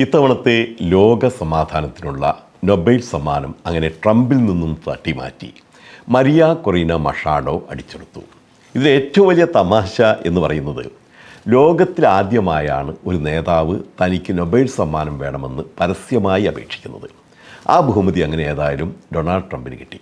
ഇത്തവണത്തെ ലോക സമാധാനത്തിനുള്ള നൊബൈൽ സമ്മാനം അങ്ങനെ ട്രംപിൽ നിന്നും തട്ടിമാറ്റി. Maria Corina മഷാഡോ അടിച്ചെടുത്തു. ഇതിൽ ഏറ്റവും വലിയ തമാശ എന്ന് പറയുന്നത് ലോകത്തിലാദ്യമായാണ് ഒരു നേതാവ് തനിക്ക് നൊബൈൽ സമ്മാനം വേണമെന്ന് പരസ്യമായി അപേക്ഷിക്കുന്നത്. ആ ബഹുമതി അങ്ങനെ ഏതായാലും ഡൊണാൾഡ് ട്രംപിന് കിട്ടി.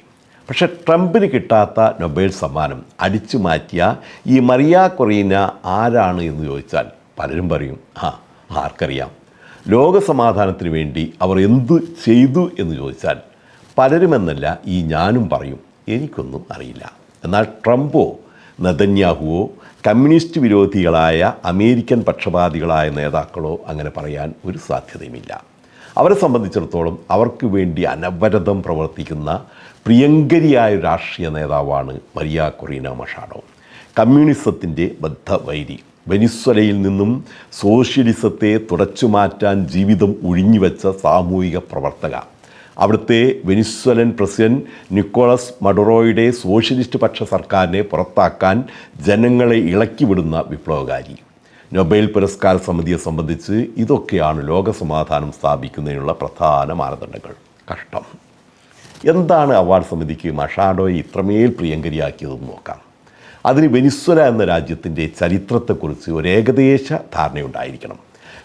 പക്ഷേ ട്രംപിന് കിട്ടാത്ത നൊബേൽ സമ്മാനം അടിച്ചു മാറ്റിയ ഈ മറിയ കൊറീന ആരാണ് എന്ന് ചോദിച്ചാൽ പലരും പറയും ആ ആർക്കറിയാം. ലോകസമാധാനത്തിന് വേണ്ടി അവർ എന്തു ചെയ്തു എന്ന് ചോദിച്ചാൽ പലരുമെന്നല്ല ഈ ഞാനും പറയും. എനിക്കൊന്നും അറിയില്ല. എന്നാൽ ട്രംപോ നദന്യാഹുവോ കമ്മ്യൂണിസ്റ്റ് വിരോധികളായ അമേരിക്കൻ പക്ഷപാതികളായ നേതാക്കളോ അങ്ങനെ പറയാൻ ഒരു സാധ്യതയുമില്ല. അവരെ സംബന്ധിച്ചിടത്തോളം അവർക്ക് വേണ്ടി അനവരതം പ്രവർത്തിക്കുന്ന പ്രിയങ്കരിയായ രാഷ്ട്രീയ നേതാവാണ് മരിയ കൊറീന മഷാഡോ കമ്മ്യൂണിസത്തിന്റെ ബദ്ധവൈരി. വെനിസ്വലയിൽ നിന്നും സോഷ്യലിസത്തെ തുടച്ചു മാറ്റാൻ ജീവിതം ഒഴിഞ്ഞുവെച്ച സാമൂഹിക പ്രവർത്തക. അവിടുത്തെ വെനിസ്വലൻ പ്രസിഡന്റ് നിക്കോളസ് മഡുറോയുടെ സോഷ്യലിസ്റ്റ് പക്ഷ സർക്കാരിനെ പുറത്താക്കാൻ ജനങ്ങളെ ഇളക്കിവിടുന്ന വിപ്ലവകാരി. നൊബേൽ പുരസ്കാര സമിതിയെ സംബന്ധിച്ച് ഇതൊക്കെയാണ് ലോകസമാധാനം സ്ഥാപിക്കുന്നതിനുള്ള പ്രധാന മാനദണ്ഡങ്ങൾ. കഷ്ടം. എന്താണ് അവാർഡ് സമിതിക്ക് മഷാഡോയെ ഇത്രമേൽ പ്രിയങ്കരിയാക്കിയതെന്ന് നോക്കാം. അതിന് വെനിസ്വല എന്ന രാജ്യത്തിന്റെ ചരിത്രത്തെക്കുറിച്ച് ഒരു ഏകദേശ ധാരണയുണ്ടായിരിക്കണം.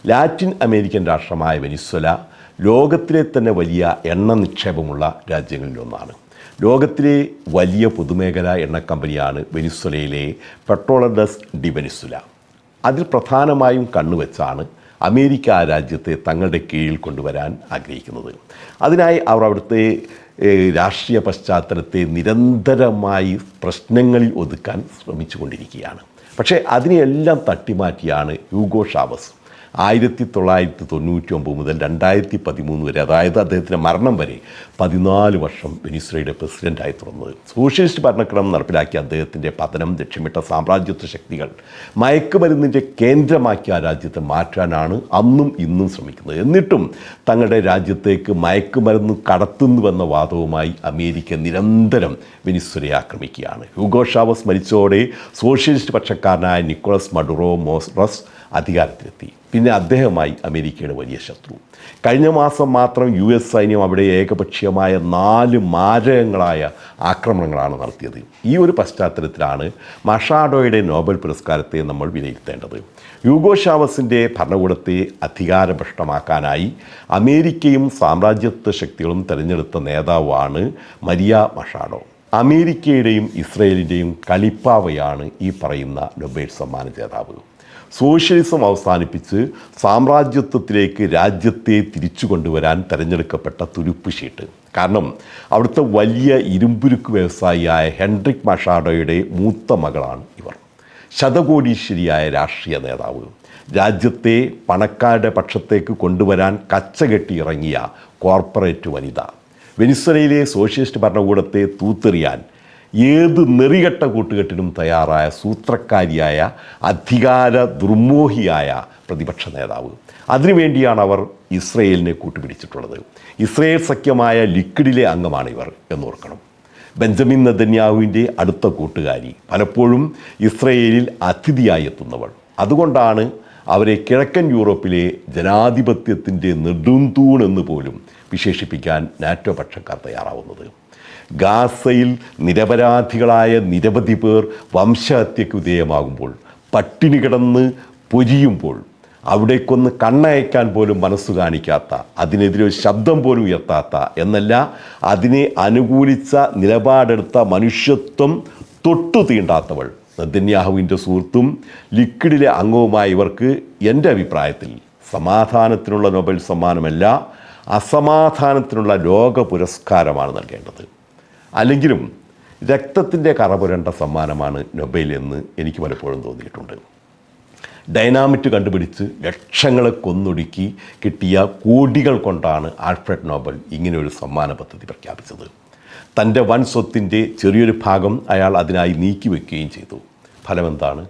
ലാറ്റിൻ അമേരിക്കൻ രാഷ്ട്രമായ വെനിസ്വല ലോകത്തിലെ തന്നെ വലിയ എണ്ണ നിക്ഷേപമുള്ള രാജ്യങ്ങളിലൊന്നാണ്. ലോകത്തിലെ വലിയ പൊതുമേഖല എണ്ണ കമ്പനിയാണ് വെനിസ്വലയിലെ പെട്രോളഡസ് ഡി വെനിസ്വല. അതിൽ പ്രധാനമായും കണ്ണുവെച്ചാണ് അമേരിക്ക രാജ്യത്തെ തങ്ങളുടെ കീഴിൽ കൊണ്ടുവരാൻ ആഗ്രഹിക്കുന്നത്. അതിനായി അവർ അവിടുത്തെ രാഷ്ട്രീയ പശ്ചാത്തലത്തെ നിരന്തരമായി പ്രശ്നങ്ങളിൽ ഒതുക്കാൻ ശ്രമിച്ചു കൊണ്ടിരിക്കുകയാണ് പക്ഷേ അതിനെയെല്ലാം തട്ടിമാറ്റിയാണ് ഹ്യൂഗോ ഷാവസ്. ആയിരത്തി തൊള്ളായിരത്തി തൊണ്ണൂറ്റി ഒമ്പത് മുതൽ രണ്ടായിരത്തി പതിമൂന്ന് വരെ അതായത് അദ്ദേഹത്തിന്റെ മരണം വരെ പതിനാല് വർഷം വെനിസ്വലയുടെ പ്രസിഡന്റായി തുറന്നത് സോഷ്യലിസ്റ്റ് ഭരണക്രമം നടപ്പിലാക്കിയ അദ്ദേഹത്തിന്റെ പതനം ലക്ഷ്യമിട്ട സാമ്രാജ്യത്വ ശക്തികൾ മയക്കുമരുന്നിന്റെ കേന്ദ്രമാക്കി ആ രാജ്യത്തെ മാറ്റാനാണ് അന്നും ഇന്നും ശ്രമിക്കുന്നത്. എന്നിട്ടും തങ്ങളുടെ രാജ്യത്തേക്ക് മയക്കുമരുന്ന് കടത്തുന്നുവെന്ന വാദവുമായി അമേരിക്ക നിരന്തരം വെനിസ്വലയെ ആക്രമിക്കുകയാണ്. ഹ്യൂഗോ ഷാവസ് മരിച്ചോടെ സോഷ്യലിസ്റ്റ് പക്ഷക്കാരനായ നിക്കോളസ് മഡുറോ മോസ്റസ് അധികാരത്തിലെത്തി. പിന്നെ അദ്ദേഹമായി അമേരിക്കയുടെ വലിയ ശത്രു. കഴിഞ്ഞ മാസം മാത്രം യു എസ് സൈന്യം അവിടെ ഏകപക്ഷീയമായ നാല് മാരകങ്ങളായ ആക്രമണങ്ങളാണ് നടത്തിയത്. ഈ ഒരു പശ്ചാത്തലത്തിലാണ് മഷാഡോയുടെ നോബൽ പുരസ്കാരത്തെ നമ്മൾ വിലയിരുത്തേണ്ടത്. യൂഗോ ഷാവസിന്റെ ഭരണകൂടത്തെ അധികാരഭ്രഷ്ടമാക്കാനായി അമേരിക്കയും സാമ്രാജ്യത്വ ശക്തികളും തിരഞ്ഞെടുത്ത നേതാവാണ് മരിയ മഷാഡോ. അമേരിക്കയുടെയും ഇസ്രയേലിന്റെയും കളിപ്പാവയാണ് ഈ പറയുന്ന നൊബേൽ സമ്മാന ജേതാവ്. സോഷ്യലിസം അവസാനിപ്പിച്ച് സാമ്രാജ്യത്വത്തിലേക്ക് രാജ്യത്തെ തിരിച്ചു കൊണ്ടുവരാൻ തിരഞ്ഞെടുക്കപ്പെട്ട തുരുപ്പ് ഷീട്ട്. കാരണം അവിടുത്തെ വലിയ ഇരുമ്പുരുക്ക് വ്യവസായിയായ ഹെൻറിക് മഷാഡോയുടെ മൂത്ത മകളാണ് ഇവർ. ശതകോടീശ്വരിയായ രാഷ്ട്രീയ നേതാവ്. രാജ്യത്തെ പണക്കാരുടെ പക്ഷത്തേക്ക് കൊണ്ടുവരാൻ കച്ചകെട്ടി ഇറങ്ങിയ കോർപ്പറേറ്റ് വനിത. വെനിസ്വലയിലെ സോഷ്യലിസ്റ്റ് ഭരണകൂടത്തെ തൂത്തെറിയാൻ ഏത് നെറികെട്ട കൂട്ടുകെട്ടിനും തയ്യാറായ സൂത്രക്കാരിയായ അധികാര ദുർമോഹിയായ പ്രതിപക്ഷ നേതാവ്. അതിനുവേണ്ടിയാണ് അവർ ഇസ്രയേലിനെ കൂട്ടുപിടിച്ചിട്ടുള്ളത്. ഇസ്രയേൽ സഖ്യമായ ലിക്വിഡിലെ അംഗമാണ് ഇവർ എന്നോർക്കണം. ബെഞ്ചമിൻ നദന്യാഹുവിന്റെ അടുത്ത കൂട്ടുകാരി പലപ്പോഴും ഇസ്രയേലിൽ അതിഥിയായി എത്തുന്നവൾ. അതുകൊണ്ടാണ് അവരെ കിഴക്കൻ യൂറോപ്പിലെ ജനാധിപത്യത്തിന്റെ നെടുന്തൂണെന്ന് പോലും വിശേഷിപ്പിക്കാൻ നാറ്റോ പക്ഷക്കാർ തയ്യാറാവുന്നത്. ഗാസയിൽ നിരപരാധികളായ നിരവധി പേർ വംശഹത്യക്ക് വിധേയമാകുമ്പോൾ പട്ടിണി കിടന്ന് പൊരിയുമ്പോൾ അവിടേക്കൊന്ന് കണ്ണയക്കാൻ പോലും മനസ്സ് കാണിക്കാത്ത അതിനെതിരെ ഒരു ശബ്ദം പോലും ഉയർത്താത്ത എന്നല്ല അതിനെ അനുകൂലിച്ച നിലപാടെടുത്ത മനുഷ്യത്വം തൊട്ടു തീണ്ടാത്തവൾ നദന്യാഹുവിന്റെ സുഹൃത്തും ലിക്വിഡിലെ അംഗവുമായ ഇവർക്ക് എന്റെ അഭിപ്രായത്തിൽ സമാധാനത്തിനുള്ള നൊബൽ സമ്മാനമല്ല അസമാധാനത്തിനുള്ള ലോക പുരസ്കാരമാണ് നൽകേണ്ടത്. അല്ലെങ്കിലും രക്തത്തിന്റെ കറപുരണ്ട സമ്മാനമാണ് നൊബേൽ എന്ന് എനിക്ക് പലപ്പോഴും തോന്നിയിട്ടുണ്ട്. ഡൈനാമിറ്റ് കണ്ടുപിടിച്ച് ലക്ഷങ്ങളെ കൊന്നൊടുക്കി കിട്ടിയ കോടികൾ കൊണ്ടാണ് ആൽഫ്രഡ് നോബൽ ഇങ്ങനെയൊരു സമ്മാന പദ്ധതി പ്രഖ്യാപിച്ചത്. തന്റെ വൻ സ്വത്തിന്റെ ചെറിയൊരു ഭാഗം അയാൾ അതിനായി നീക്കിവെക്കുകയും ചെയ്തു. ഫലമെന്താണ്?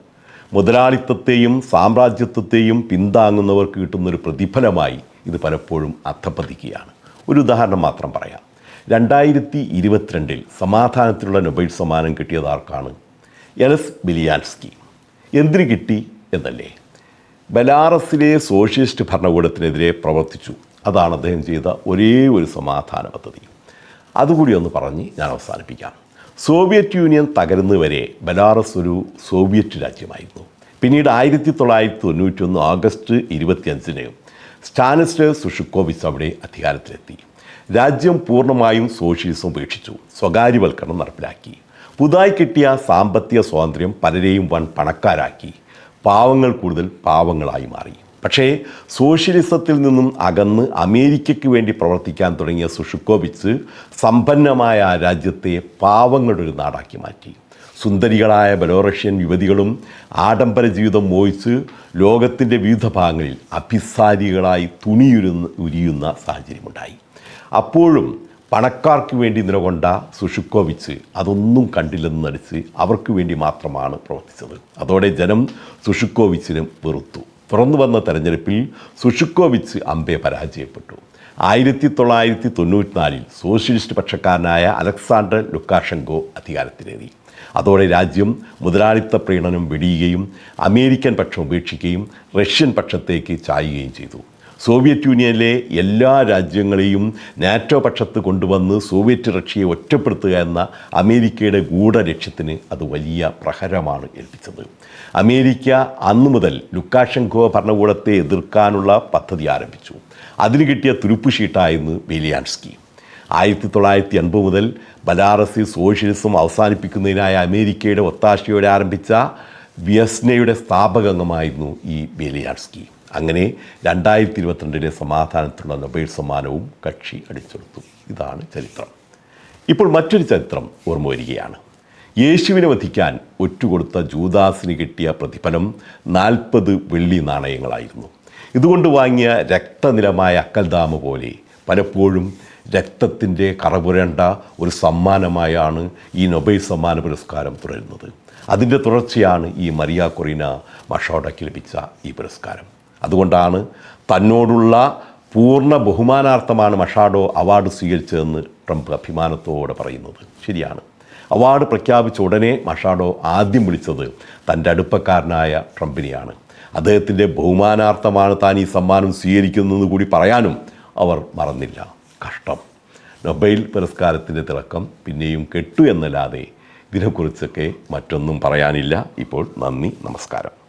മുതലാളിത്തത്തെയും സാമ്രാജ്യത്വത്തെയും പിന്താങ്ങുന്നവർക്ക് കിട്ടുന്നൊരു പ്രതിഫലമായി ഇത് പലപ്പോഴും അധപ്പതിക്കുകയാണ് ഒരു ഉദാഹരണം മാത്രം പറയാം. രണ്ടായിരത്തി ഇരുപത്തിരണ്ടിൽ സമാധാനത്തിനുള്ള നൊബൈൽ സമ്മാനം കിട്ടിയത് ആർക്കാണ്? എലസ് ബിലിയാൻസ്കി. എന്തിന് കിട്ടി എന്നല്ലേ? ബലാറസിലെ സോഷ്യലിസ്റ്റ് ഭരണകൂടത്തിനെതിരെ പ്രവർത്തിച്ചു. അതാണ് അദ്ദേഹം ചെയ്ത ഒരേ ഒരു സമാധാന പദ്ധതി. അതുകൂടി ഒന്ന് പറഞ്ഞ് ഞാൻ അവസാനിപ്പിക്കാം. സോവിയറ്റ് യൂണിയൻ തകരുന്നതുവരെ ബലാറസ് ഒരു സോവിയറ്റ് രാജ്യമായിരുന്നു. പിന്നീട് ആയിരത്തി തൊള്ളായിരത്തി തൊണ്ണൂറ്റൊന്ന് ആഗസ്റ്റ് ഇരുപത്തിയഞ്ചിന് സ്റ്റാനിസ്ലേവ് സുഷുക്കോവിച്ച് അവിടെ അധികാരത്തിലെത്തി. രാജ്യം പൂർണമായും സോഷ്യലിസം ഉപേക്ഷിച്ചു സ്വകാര്യവൽക്കരണം നടപ്പിലാക്കി. പുതുതായി കിട്ടിയ സാമ്പത്തിക സ്വാതന്ത്ര്യം പലരെയും വൻ പണക്കാരാക്കി. പാവങ്ങൾ കൂടുതൽ പാവങ്ങളായി മാറി. പക്ഷേ സോഷ്യലിസത്തിൽ നിന്നും അകന്ന് അമേരിക്കയ്ക്ക് വേണ്ടി പ്രവർത്തിക്കാൻ തുടങ്ങിയ സുഷുക്കോവിച്ച് സമ്പന്നമായ രാജ്യത്തെ പാവങ്ങളുടെ ഒരു നാടാക്കി മാറ്റി. സുന്ദരികളായ ബലോറഷ്യൻ യുവതികളും ആഡംബര ജീവിതം മോഹിച്ച് ലോകത്തിന്റെ വിവിധ ഭാഗങ്ങളിൽ അഭിസാരികളായി തുണിയുരുന്ന് ഉരിയുന്ന സാഹചര്യമുണ്ടായി. അപ്പോഴും പണക്കാർക്ക് വേണ്ടി നിലകൊണ്ട സുഷുക്കോവിച്ച് അതൊന്നും കണ്ടില്ലെന്ന് നടിച്ച് അവർക്ക് വേണ്ടി മാത്രമാണ് പ്രവർത്തിച്ചത്. അതോടെ ജനം സുഷുക്കോവിച്ചിനും വെറുത്തു. തുറന്നു വന്ന തെരഞ്ഞെടുപ്പിൽ സുഷുക്കോവിച്ച് അമ്പെ പരാജയപ്പെട്ടു. ആയിരത്തി തൊള്ളായിരത്തി തൊണ്ണൂറ്റിനാലിൽ സോഷ്യലിസ്റ്റ് പക്ഷക്കാരനായ അലക്സാണ്ടർ ലുക്കാഷെങ്കോ അധികാരത്തിലേറി. അതോടെ രാജ്യം മുതലാളിത്ത പ്രീണനം വെടിയുകയും അമേരിക്കൻ പക്ഷം ഉപേക്ഷിക്കുകയും റഷ്യൻ പക്ഷത്തേക്ക് ചായുകയും ചെയ്തു. സോവിയറ്റ് യൂണിയനിലെ എല്ലാ രാജ്യങ്ങളെയും നാറ്റോ പക്ഷത്ത് കൊണ്ടുവന്ന് സോവിയറ്റ് റഷ്യയെ ഒറ്റപ്പെടുത്തുക എന്ന അമേരിക്കയുടെ ഗൂഢലക്ഷ്യത്തിന് അത് വലിയ പ്രഹരമാണ് ഏൽപ്പിച്ചത്. അമേരിക്ക അന്നു മുതൽ ലുക്കാഷെങ്കോ ഭരണകൂടത്തെ എതിർക്കാനുള്ള പദ്ധതി ആരംഭിച്ചു. അതിന് കിട്ടിയ തുരുപ്പ് ഷീട്ടായിരുന്നു ബെലിയാൻസ്കി. ആയിരത്തി തൊള്ളായിരത്തി എൺപത് മുതൽ ബലാറസി സോഷ്യലിസം അവസാനിപ്പിക്കുന്നതിനായ അമേരിക്കയുടെ ഒത്താശയോടെ ആരംഭിച്ച വിയസ്നയുടെ സ്ഥാപകംഗമായിരുന്നു ഈ ബെലിയാൻസ്കി. അങ്ങനെ രണ്ടായിരത്തി ഇരുപത്തിരണ്ടിലെ സമാധാനത്തിനുള്ള നൊബേൽ സമ്മാനവും കക്ഷി അടിച്ചെടുത്തു. ഇതാണ് ചരിത്രം. ഇപ്പോൾ മറ്റൊരു ചരിത്രം ഓർമ്മ വരികയാണ്. യേശുവിനെ വധിക്കാൻ ഒറ്റുകൊടുത്ത ജൂദാസിന് കിട്ടിയ പ്രതിഫലം നാൽപ്പത് വെള്ളി നാണയങ്ങളായിരുന്നു. ഇതുകൊണ്ട് വാങ്ങിയ രക്തനിലമായ അക്കൽദാമ പോലെ പലപ്പോഴും രക്തത്തിന്റെ കറപുരണ്ട ഒരു സമ്മാനമായാണ് ഈ നൊബേൽ സമ്മാന പുരസ്കാരം തുടരുന്നത്. അതിന്റെ തുടർച്ചയാണ് ഈ മറിയ കൊറീന മഷോഡയ്ക്ക് ലഭിച്ച ഈ പുരസ്കാരം. അതുകൊണ്ടാണ് തന്നോടുള്ള പൂർണ ബഹുമാനാർത്ഥമാണ് മഷാഡോ അവാർഡ് സ്വീകരിച്ചതെന്ന് ട്രംപ് അഭിമാനത്തോടെ പറയുന്നത്. ശരിയാണ്. അവാർഡ് പ്രഖ്യാപിച്ച ഉടനെ മഷാഡോ ആദ്യം വിളിച്ചത് തന്റെ അടുപ്പക്കാരനായ ട്രംപിനെയാണ്. അദ്ദേഹത്തിന്റെ ബഹുമാനാർത്ഥമാണ് താൻ ഈ സമ്മാനം സ്വീകരിക്കുന്നതെന്ന് കൂടി പറയാനും അവർ മറന്നില്ല. കഷ്ടം. നൊബൈൽ പുരസ്കാരത്തിന്റെ തിളക്കം പിന്നെയും കെട്ടു എന്നല്ലാതെ ഇതിനെക്കുറിച്ചൊക്കെ മറ്റൊന്നും പറയാനില്ല. ഇപ്പോൾ നന്ദി നമസ്കാരം.